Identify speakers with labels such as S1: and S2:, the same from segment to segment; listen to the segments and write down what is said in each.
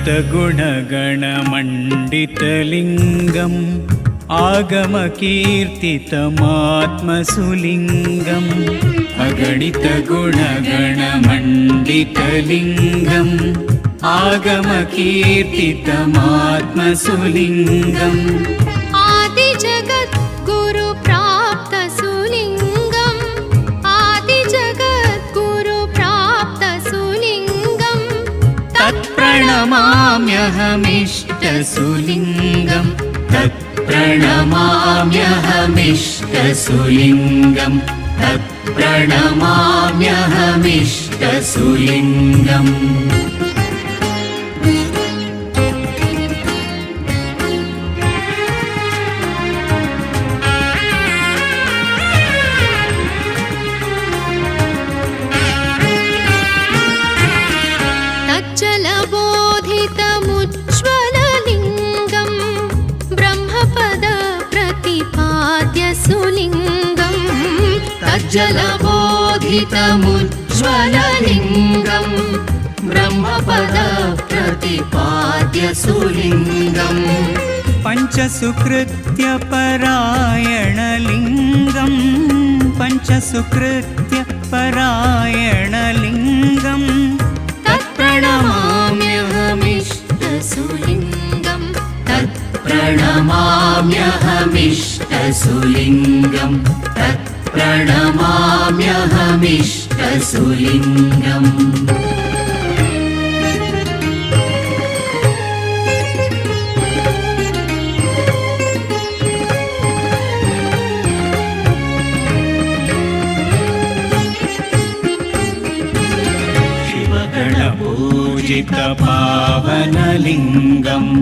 S1: अगणितगुणगणमण्डितलिङ्गम् आगमकीर्तितमात्मसुलिङ्गम् अगणितगुणगणमण्डितलिङ्गम् आगमकीर्तितमात्मसुलिङ्गम्
S2: तत्प्रणमाम्यहमिष्टसुलिङ्गम् तत्प्रणमाम्यहमिष्टसुलिङ्गम् तत्प्रणमाम्यहमिष्टसुलिङ्गम् तज्जलबोधितमुज्ज्वललिङ्गम् ब्रह्मपद प्रतिपाद्य सुलिङ्गम्
S1: पञ्चसुकृत्य परायणलिङ्गम् पञ्चसुकृत्य परायणलिङ्गम्
S3: तत्प्रणमाम्यहमिष्टसुलिङ्गम्
S2: तत्प्रणमाम्यहमिष्टसुलिङ्गम् तत्प्रणमाम्यहमिष्टसुलिङ्गम्
S1: शिवगणपूजितपावनलिङ्गम्।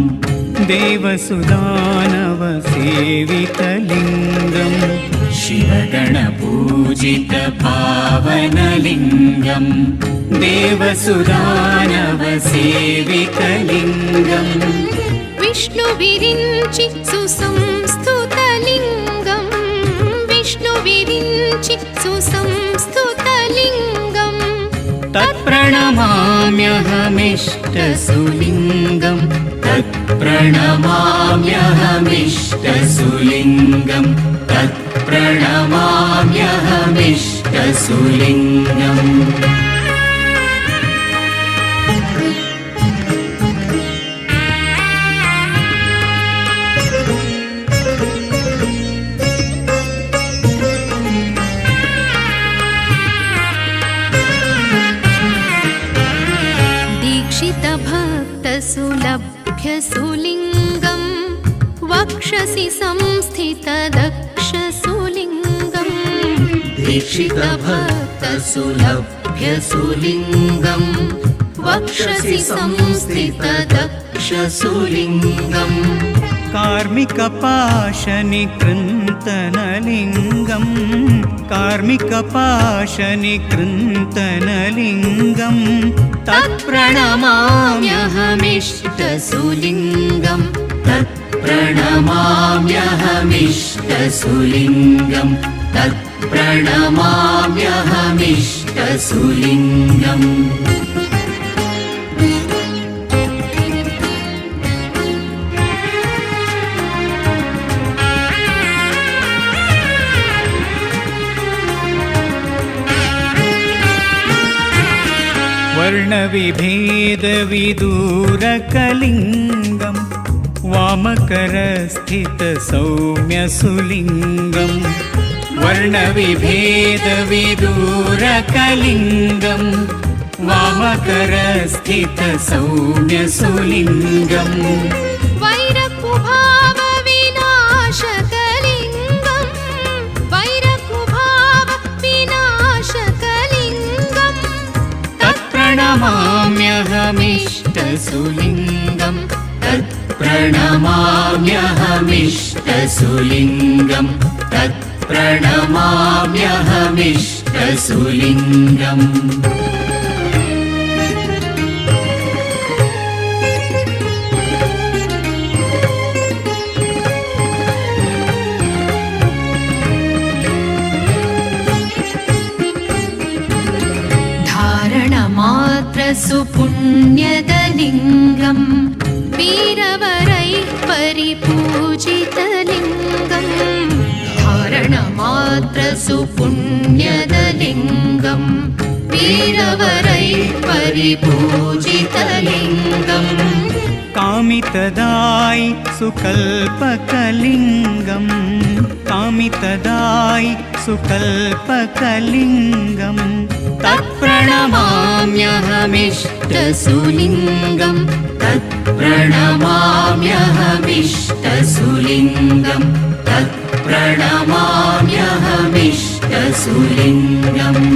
S1: देवसुदानवसेवितलिङ्गम् शिवगणपूजितपावनलिङ्गम् देवसुदानवसेवितलिङ्गम्
S3: विष्णुविरिञ्चि सुसंस्तुतलिङ्गम् विष्णुविरिञ्चि सुसंस्तुतलिङ्गम्
S2: तत्प्रणमाम्यहमिष्टसुलिङ्गम् तत्प्रणमाम्यहमिष्टसुलिङ्गम् तत्प्रणमाम्यहमिष्टसुलिङ्गम्।
S3: दीक्षितभक्तसुलभ्यसुलिङ्गम्। वक्षसि संस्थितदक्षसुलिङ्गम्
S2: दीक्षितभक्तसुलभ्यसुलिङ्गम् वक्षसि संस्थितदक्षसुलिङ्गम्
S1: कार्मिकपाशनिकृन्तनलिङ्गम् कार्मिकपाशनिकृन्तनलिङ्गम्
S2: तत्प्रणमाम्यहमिष्टसुलिङ्गम् तत्प्रणमाम्यहमिष्टसुलिङ्गम् तत्प्रणमाम्यहमिष्टसुलिङ्गम्
S1: वर्णविभेदविदूरकलिङ्गम् वामकरस्थितसौम्यसुलिङ्गम् वर्णविभेदविदूरकलिङ्गम् वामकरस्थितसौम्यसुलिङ्गम्
S3: वैरकुभावविनाशकलिङ्गम्
S2: वैरकुभावविनाशकलिङ्गम् तत्प्रणमाम्यहमिष्टसुलिङ्गम् तत्प्रणमाम्यहमिष्टसुलिङ्गम् तत्
S3: धारणमात्रसुपुण्यदलिङ्गम् वीरवरैः परिपूजितलिङ्गम् धारणमात्रसुपुण्यदलिङ्गम् वीरवरैः परिपूजितलिङ्गम्
S1: कामितदायि सुकल्पकलिङ्गम् कामितदायि सुकल्पकलिङ्गम्
S2: तत्प्रणमाम्यहमिष्टसुलिङ्गम् तत्प्रणमाम्यहमिष्टसुलिङ्गम् तत्प्रणमाम्यहमिष्टसुलिङ्गम्।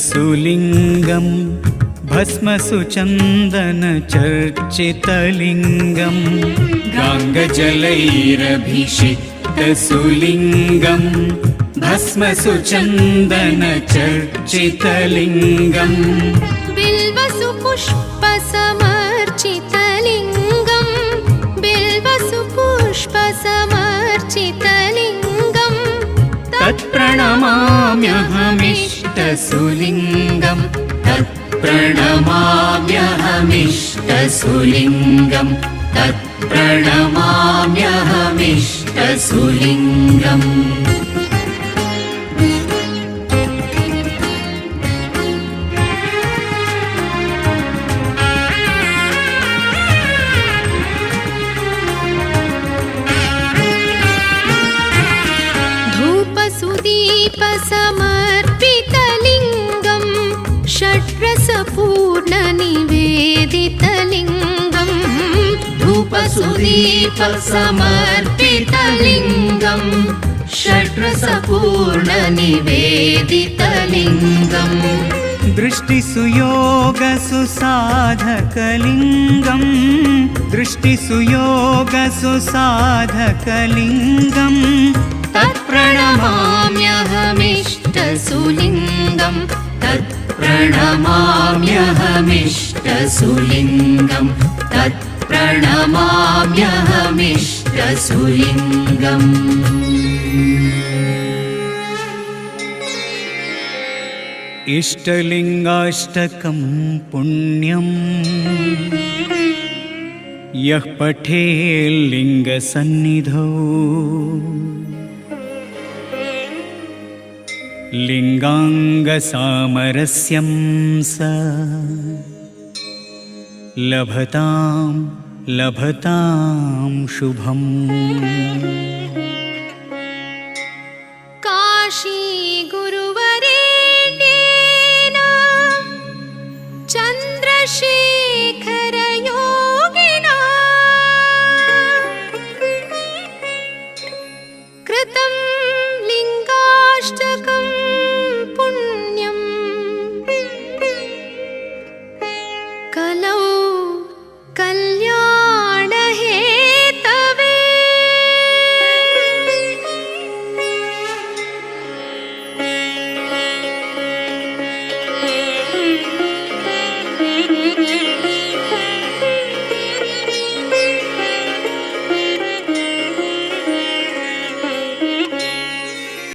S1: गाङ्गजलैरभिषिक्तसुलिङ्गम् भस्मसुचन्दनचर्चितलिङ्गम् गाङ्गजलैरभिषिक्तसुलिङ्गम् भस्मसुचन्दनचर्चितलिङ्गम्
S3: बिल्वसुपुष्पसमर्चितलिङ्गम् बिल्वसुपुष्पसमर्चितलिङ्गम्
S2: तत्प्रणमाम्यहमिष्टसुलिङ्गम् तत्प्रणमाम्यहमिष्टसुलिङ्गम् तत्प्रणमाम्यहमिष्टसुलिङ्गम्
S3: षड्रसपूर्णनिवेदितलिङ्गम्
S2: धूपसुदीपसमर्पितलिङ्गम् षड्रसपूर्णनिवेदितलिङ्गम्
S1: दृष्टिसुयोगसुसाधकलिङ्गम् दृष्टिसुयोगसुसाधकलिङ्गम्
S2: तत्प्रणमाम्यहमिष्टसुलिङ्गम् तत्प्रणमाम्यहमिष्टसुलिङ्गम् तत्प्रणमाम्यहमिष्टसुलिङ्गम्
S1: इष्टलिङ्गाष्टकं पुण्यम् यः पठेल्लिङ्गसन्निधौ लिङ्गाङ्गसामरस्यं स लभतां लभतां शुभम्